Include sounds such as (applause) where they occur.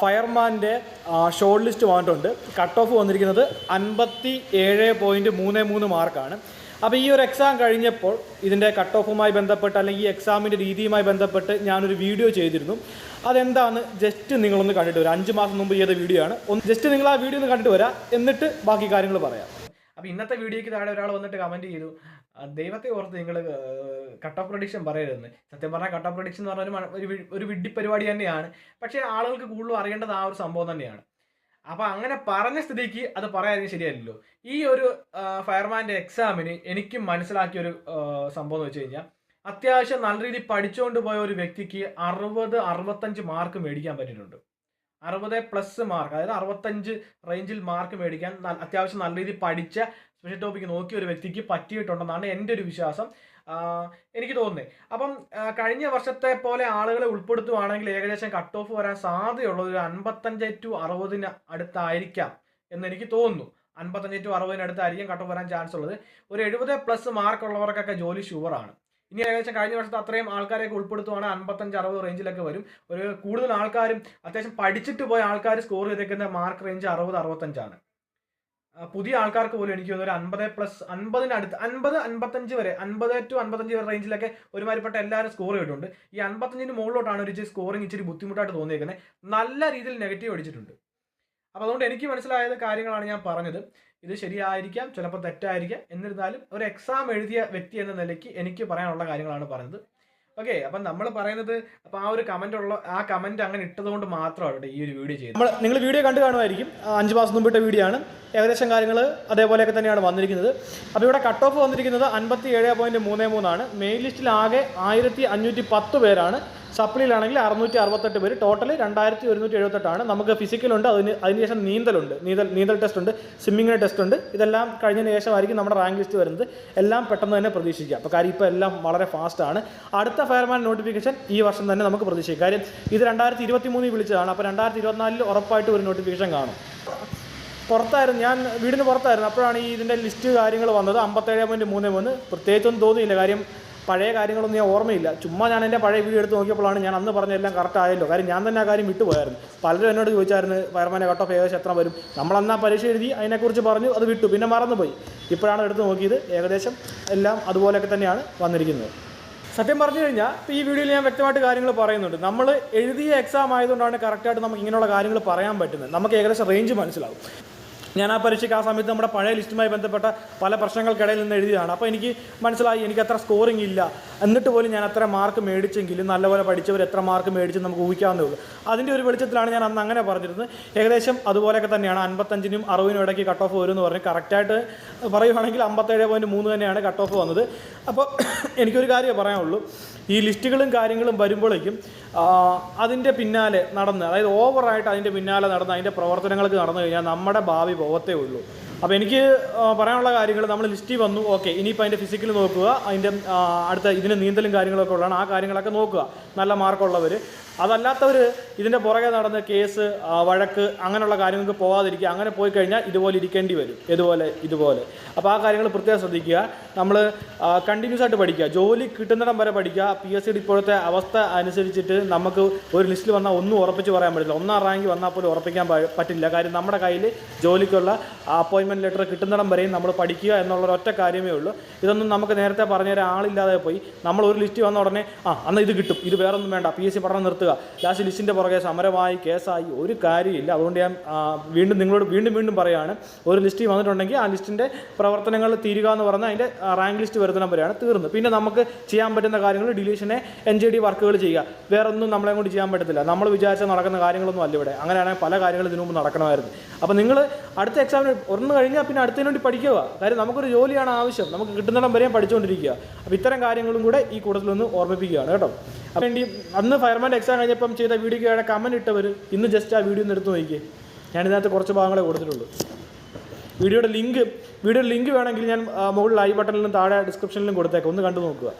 ഫയർമാന്റെ short list വന്നിട്ടുണ്ട്. Cut off വന്നിരിക്കുന്നത് അൻപത്തി ഏഴ് പോയിന്റ് മൂന്ന് മൂന്ന് മാർക്കാണ്. അപ്പോൾ ഈ ഒരു എക്സാം കഴിഞ്ഞപ്പോൾ ഇതിന്റെ കട്ട് ഓഫുമായി ബന്ധപ്പെട്ട് അല്ലെങ്കിൽ ഈ എക്സാമിന്റെ രീതിയുമായി ബന്ധപ്പെട്ട് ഞാനൊരു വീഡിയോ ചെയ്തിരുന്നു. അതെന്താണ്? ജസ്റ്റ് നിങ്ങളൊന്ന് കണ്ടിട്ട് വരാം. അഞ്ച് മാസം മുമ്പ് ചെയ്ത വീഡിയോ ആണ്. ഒന്ന് ജസ്റ്റ് നിങ്ങൾ ആ വീഡിയോ ഒന്ന് കണ്ടിട്ട് വരാം. എന്നിട്ട് ബാക്കി കാര്യങ്ങൾ പറയാം. അപ്പോൾ ഇന്നത്തെ വീഡിയോയ്ക്ക് താഴെ ഒരാൾ വന്നിട്ട് കമന്റ് ചെയ്തു. "ആ, ദൈവത്തെ ഓർത്ത് നിങ്ങൾ കട്ട് ഓഫ് പ്രൊഡിക്ഷൻ പറയരുതെന്ന് സത്യം പറഞ്ഞാൽ കട്ട് ഓഫ് പ്രൊഡിക്ഷൻ എന്ന് പറഞ്ഞാൽ ഒരു ഒരു വിഡ്ഢി പരിപാടി തന്നെയാണ്. പക്ഷേ ആളുകൾക്ക് കൂടുതലും അറിയേണ്ടത് ആ ഒരു സംഭവം തന്നെയാണ്. അപ്പോൾ അങ്ങനെ പറഞ്ഞ സ്ഥിതിക്ക് അത് പറയാതിന് ശരിയല്ലല്ലോ ഈ ഒരു ഫയർമാന്റെ എക്സാമിന് എനിക്ക് മനസ്സിലാക്കിയ ഒരു സംഭവം എന്ന് വെച്ച് കഴിഞ്ഞാൽ അത്യാവശ്യം നല്ല രീതിയിൽ പഠിച്ചുകൊണ്ട് പോയ ഒരു വ്യക്തിക്ക് അറുപത് അറുപത്തഞ്ച് മാർക്ക് മേടിക്കാൻ പറ്റിയിട്ടുണ്ട്. അറുപത് പ്ലസ് മാർക്ക് അതായത് അറുപത്തഞ്ച് റേഞ്ചിൽ മാർക്ക് മേടിക്കാൻ അത്യാവശ്യം നല്ല രീതിയിൽ പഠിച്ച സ്പെഷ്യൽ ടോപ്പിക്ക് നോക്കിയ ഒരു വ്യക്തിക്ക് പറ്റിയിട്ടുണ്ടെന്നാണ് എന്റെ ഒരു വിശ്വാസം. എനിക്ക് തോന്നുന്നത് അപ്പം കഴിഞ്ഞ വർഷത്തെ പോലെ ആളുകളെ ഉൾപ്പെടുത്തുവാണെങ്കിൽ ഏകദേശം കട്ട് ഓഫ് വരാൻ സാധ്യതയുള്ളത് ഒരു അൻപത്തഞ്ച് ടു അറുപതിന് അടുത്തായിരിക്കാം എന്ന് എനിക്ക് തോന്നുന്നു. അൻപത്തഞ്ച് ടു അറുപതിന് അടുത്തായിരിക്കും കട്ട് ഓഫ് വരാൻ ചാൻസ് ഉള്ളത്. ഒരു എഴുപത് പ്ലസ് മാർക്ക് ഉള്ളവർക്കൊക്കെ ജോലി ഷുവറാണ് ഇനി ഏകദേശം കഴിഞ്ഞ വർഷത്തെ അത്രയും ആൾക്കാരെയൊക്കെ ഉൾപ്പെടുത്തുവാണെങ്കിൽ അൻപത്തഞ്ച് അറുപത് റേഞ്ചിലൊക്കെ വരും. ഒരു കൂടുതൽ ആൾക്കാരും അത്യാവശ്യം പഠിച്ചിട്ട് പോയ ആൾക്കാർ സ്കോർ ചെയ്തേക്കുന്ന മാർക്ക് റേഞ്ച് അറുപത് അറുപത്തഞ്ചാണ് പുതിയ ആൾക്കാർക്ക് പോലും എനിക്ക് തോന്നുന്നു ഒരു അൻപത് പ്ലസ് അൻപതിന് അടുത്ത് അൻപത് അൻപത്തഞ്ച് വരെ അൻപത് ടു അൻപത്തഞ്ച് വരെ റേഞ്ചിലൊക്കെ ഒരുമാതിരിപ്പെട്ട എല്ലാവരും സ്കോർ ചെയ്തിട്ടുണ്ട്. ഈ അൻപത്തഞ്ചിന് മുകളിലോട്ടാണ് ഒരു സ്കോറിങ് ഇച്ചിരി ബുദ്ധിമുട്ടായിട്ട് തോന്നിയേക്കുന്നത്. നല്ല രീതിയിൽ നെഗറ്റീവ് അടിച്ചിട്ടുണ്ട്. അപ്പോൾ അതുകൊണ്ട് എനിക്ക് മനസ്സിലായത് കാര്യങ്ങളാണ് ഞാൻ പറഞ്ഞത്. ഇത് ശരിയായിരിക്കാം ചിലപ്പോൾ തെറ്റായിരിക്കാം. എന്നിരുന്നാലും ഒരു എക്സാം എഴുതിയ വ്യക്തി എന്ന നിലയ്ക്ക് എനിക്ക് പറയാനുള്ള കാര്യങ്ങളാണ് പറഞ്ഞത്. ഓക്കെ അപ്പം നമ്മൾ പറയുന്നത് അപ്പം ആ ഒരു കമന്റ് ഉള്ള ആ കമന്റ് അങ്ങനെ ഇട്ടത് കൊണ്ട് മാത്രമാണ് ഈ ഒരു വീഡിയോ ചെയ്തത്. നമ്മൾ നിങ്ങൾ വീഡിയോ കണ്ടു കാണുമായിരിക്കും. അഞ്ചു അഞ്ച് മാസം മുമ്പിട്ട വീഡിയോ ആണ്. ഏകദേശം കാര്യങ്ങൾ അതേപോലെയൊക്കെ തന്നെയാണ് വന്നിരിക്കുന്നത്. അപ്പോൾ ഇവിടെ കട്ട് ഓഫ് വന്നിരിക്കുന്നത് അൻപത്തി ഏഴ് പോയിന്റ് മൂന്ന് മൂന്നാണ് മെയിൻ ലിസ്റ്റിൽ ആകെ ആയിരത്തി അഞ്ഞൂറ്റി പത്ത് പേരാണ്. സപ്ലിയിലാണെങ്കിൽ അറുന്നൂറ്റി അറുപത്തെട്ട് പേര്. ടോട്ടൽ രണ്ടായിരത്തി ഒരുന്നൂറ്റി എഴുപത്തെട്ടാണ് നമുക്ക് ഫിസിക്കലുണ്ട് അതിന് അതിനുശേഷം നീന്തലുണ്ട്. നീന്തൽ നീന്തൽ ടെസ്റ്റ് ഉണ്ട് സ്വിമ്മിങ്ങിന് ടെസ്റ്റ് ഉണ്ട്. ഇതെല്ലാം കഴിഞ്ഞതിന് ശേഷമായിരിക്കും നമ്മുടെ റാങ്ക് ലിസ്റ്റ് വരുന്നത്. എല്ലാം പെട്ടെന്ന് തന്നെ പ്രതീക്ഷിക്കുക അപ്പോൾ കാര്യം ഇപ്പോൾ എല്ലാം വളരെ ഫാസ്റ്റാണ് അടുത്ത ഫയർമാൻ നോട്ടിഫിക്കേഷൻ ഈ വർഷം തന്നെ നമുക്ക് പ്രതീക്ഷിക്കാം. കാര്യം ഇത് രണ്ടായിരത്തി ഇരുപത്തി മൂന്നിൽ വിളിച്ചതാണ്. അപ്പോൾ രണ്ടായിരത്തി ഇരുപത്തിനാലിൽ ഉറപ്പായിട്ട് ഒരു നോട്ടിഫിക്കേഷൻ കാണും. പുറത്തായിരുന്നു. ഞാൻ വീടിന് പുറത്തായിരുന്നു. അപ്പോഴാണ് ഈ ഇതിന്റെ ലിസ്റ്റ് കാര്യങ്ങൾ വന്നത്. അമ്പത്തേഴ് പോയിന്റ് മൂന്ന് മൂന്ന്. പ്രത്യേകിച്ചൊന്നും തോന്നിയില്ല. കാര്യം പഴയ കാര്യങ്ങളൊന്നും ഞാൻ ഓർമ്മയില്ല. ചുമ്മാ ഞാൻ എന്റെ പഴയ വീഡിയോ എടുത്ത് നോക്കിയപ്പോഴാണ് ഞാൻ അന്ന് പറഞ്ഞ എല്ലാം കറക്റ്റ് ആയല്ലോ. കാര്യം ഞാൻ തന്നെ ആ കാര്യം വിട്ടുപോയായിരുന്നു പലരും എന്നോട് ചോദിച്ചായിരുന്നു ഫയർമാന്റെ കട്ട് ഓഫ് ഏകദേശം എത്ര വരും? നമ്മളന്നാ പരീക്ഷ എഴുതി അതിനെക്കുറിച്ച് പറഞ്ഞു അത് വിട്ടു. പിന്നെ മറന്നുപോയി. ഇപ്പോഴാണ് എടുത്ത് നോക്കിയത്. ഏകദേശം എല്ലാം അതുപോലെയൊക്കെ തന്നെയാണ് വന്നിരിക്കുന്നത്. സത്യം പറഞ്ഞു കഴിഞ്ഞാൽ ഇപ്പോൾ ഈ വീഡിയോയിൽ ഞാൻ വ്യക്തമായിട്ട് കാര്യങ്ങൾ പറയുന്നുണ്ട്. നമ്മൾ എഴുതിയ എക്സാം ആയതുകൊണ്ടാണ് കറക്റ്റായിട്ട് നമുക്ക് ഇങ്ങനെയുള്ള കാര്യങ്ങൾ പറയാൻ പറ്റുന്നത്. നമുക്ക് ഏകദേശം റേഞ്ച് മനസ്സിലാവും. ഞാൻ ആ പരീക്ഷയ്ക്ക് ആ സമയത്ത് നമ്മുടെ പഴയ ലിസ്റ്റുമായി ബന്ധപ്പെട്ട പല പ്രശ്നങ്ങൾക്കിടയിൽ നിന്ന് എഴുതിയതാണ്. അപ്പോൾ എനിക്ക് മനസ്സിലായി എനിക്ക് അത്ര സ്കോറിംഗ് ഇല്ല. എന്നിട്ട് പോലും ഞാൻ അത്ര മാർക്ക് മേടിച്ചെങ്കിലും നല്ലപോലെ പഠിച്ചവർ എത്ര മാർക്ക് മേടിച്ച് നമുക്ക് ഊഹിക്കാവുന്നേ ഉള്ളൂ. അതിന്റെ ഒരു വെളിച്ചത്തിലാണ് ഞാൻ അന്ന് അങ്ങനെ പറഞ്ഞിരുന്നത്. ഏകദേശം അതുപോലെയൊക്കെ തന്നെയാണ്. അൻപത്തഞ്ചിനും അറുപതിനും ഇടയ്ക്ക് കട്ട് ഓഫ് വരും എന്ന് പറഞ്ഞ് കറക്റ്റായിട്ട് പറയുവാണെങ്കിൽ അമ്പത്തേഴ് പോയിന്റ് മൂന്ന് തന്നെയാണ് കട്ട് ഓഫ് വന്നത്. അപ്പോൾ (coughs) എനിക്കൊരു കാര്യമേ പറയാനുള്ളൂ. ഈ ലിസ്റ്റുകളും കാര്യങ്ങളും വരുമ്പോഴേക്കും അതിന്റെ പിന്നാലെ നടന്ന് അതായത് ഓവറായിട്ട് അതിന്റെ പിന്നാലെ നടന്ന് അതിന്റെ പ്രവർത്തനങ്ങൾക്ക് നടന്നു കഴിഞ്ഞാൽ നമ്മുടെ ഭാവി പോകത്തേ ഉള്ളൂ. അപ്പോൾ എനിക്ക് പറയാനുള്ള കാര്യങ്ങൾ നമ്മൾ ലിസ്റ്റിൽ വന്നു. ഓക്കെ ഇനിയിപ്പോൾ അതിന്റെ ഫിസിക്കൽ നോക്കുക. അതിന്റെ അടുത്ത ഇതിന് നീന്തലും കാര്യങ്ങളൊക്കെ ഉള്ളതാണ്. ആ കാര്യങ്ങളൊക്കെ നോക്കുക. നല്ല മാർക്കുള്ളവർ അതല്ലാത്തവർ ഇതിന്റെ പുറകെ നടന്ന് കേസ് വഴക്ക് അങ്ങനെയുള്ള കാര്യങ്ങൾക്ക് പോകാതിരിക്കുക അങ്ങനെ പോയി കഴിഞ്ഞാൽ ഇതുപോലെ ഇരിക്കേണ്ടി വരും. ഇതുപോലെ ഇതുപോലെ. അപ്പോൾ ആ കാര്യങ്ങൾ പ്രത്യേകം ശ്രദ്ധിക്കുക. നമ്മൾ കണ്ടിന്യൂസ് ആയിട്ട് പഠിക്കുക. ജോലി കിട്ടുന്നിടം വരെ പഠിക്കുക. പി എസ് സിയുടെ ഇപ്പോഴത്തെ അവസ്ഥ അനുസരിച്ചിട്ട് നമുക്ക് ഒരു ലിസ്റ്റിൽ വന്നാൽ ഒന്നും ഉറപ്പിച്ച് പറയാൻ പറ്റില്ല. ഒന്നാം റാങ്ക് വന്നാൽ പോലും ഉറപ്പിക്കാൻ പറ്റില്ല. കാര്യം നമ്മുടെ കയ്യിൽ ജോലിക്കുള്ള അപ്പോയിൻമെന്റ് ലെറ്റർ കിട്ടുന്നിടം വരെയും നമ്മൾ പഠിക്കുക എന്നുള്ള ഒറ്റ കാര്യമേ ഉള്ളൂ. ഇതൊന്നും നമുക്ക് നേരത്തെ പറഞ്ഞുതരാൻ ആളില്ലാതെ പോയി. നമ്മൾ ഒരു ലിസ്റ്റ് വന്ന ഉടനെ ആ അന്ന് ഇത് കിട്ടും. ഇത് വേറെ ഒന്നും വേണ്ട. പി എസ് സി പഠനം നിർത്തുക. ലാസ്റ്റ് ലിസ്റ്റിന്റെ പുറകെ സമരമായി കേസായി ഒരു കാര്യമില്ല. അതുകൊണ്ട് ഞാൻ വീണ്ടും നിങ്ങളോട് വീണ്ടും വീണ്ടും പറയുകയാണ് ഒരു ലിസ്റ്റ് വന്നിട്ടുണ്ടെങ്കിൽ ആ ലിസ്റ്റിന്റെ പ്രവർത്തനങ്ങൾ തീരുക എന്ന് പറഞ്ഞാൽ അതിന്റെ റാങ്ക് ലിസ്റ്റ് വരുന്ന വരെയാണ് തീർന്നു പിന്നെ നമുക്ക് ചെയ്യാൻ പറ്റുന്ന കാര്യങ്ങൾ ഡിലീഷനെ എൻ ജി ഡി വർക്കുകൾ ചെയ്യുക. വേറെ ഒന്നും നമ്മളെ കൊണ്ട് ചെയ്യാൻ പറ്റത്തില്ല. നമ്മൾ വിചാരിച്ചാൽ നടക്കുന്ന കാര്യങ്ങളൊന്നും അല്ല ഇവിടെ. അങ്ങനെയാണെങ്കിൽ പല കാര്യങ്ങളും ഇതിനു മുമ്പ് നടക്കണമായിരുന്നു. അപ്പോൾ നിങ്ങൾ അടുത്ത എക്സാമിന് ഒന്ന് കഴിഞ്ഞാൽ പിന്നെ അടുത്തതിന് വേണ്ടി പഠിക്കുക. കാര്യം നമുക്കൊരു ജോലിയാണ് ആവശ്യം. നമുക്ക് കിട്ടുന്നിടം വരെയും പഠിച്ചുകൊണ്ടിരിക്കുക. അപ്പോൾ ഇത്തരം കാര്യങ്ങളും കൂടെ ഈ കൂട്ടത്തിലൊന്ന് ഓർമ്മിപ്പിക്കുകയാണ് കേട്ടോ. അപ്പം വേണ്ടി അന്ന് ഫയർമാന്റെ എക്സാം കഴിഞ്ഞപ്പം ചെയ്ത വീഡിയോയ്ക്ക് കമന്റ് ഇട്ടവർ ഇന്ന് ജസ്റ്റ് ആ വീഡിയോ ഒന്ന് എടുത്ത് നോക്കിയേ ഞാനിതിനകത്ത് കുറച്ച് ഭാഗങ്ങളെ കൊടുത്തിട്ടുള്ളൂ. വീഡിയോയുടെ ലിങ്ക് വീഡിയോയുടെ ലിങ്ക് വേണമെങ്കിൽ ഞാൻ മുകളിൽ ഐ ബട്ടണിലും താഴെ ഡിസ്ക്രിപ്ഷനിലും കൊടുത്തേക്കാം. ഒന്ന് കണ്ടു നോക്കുക.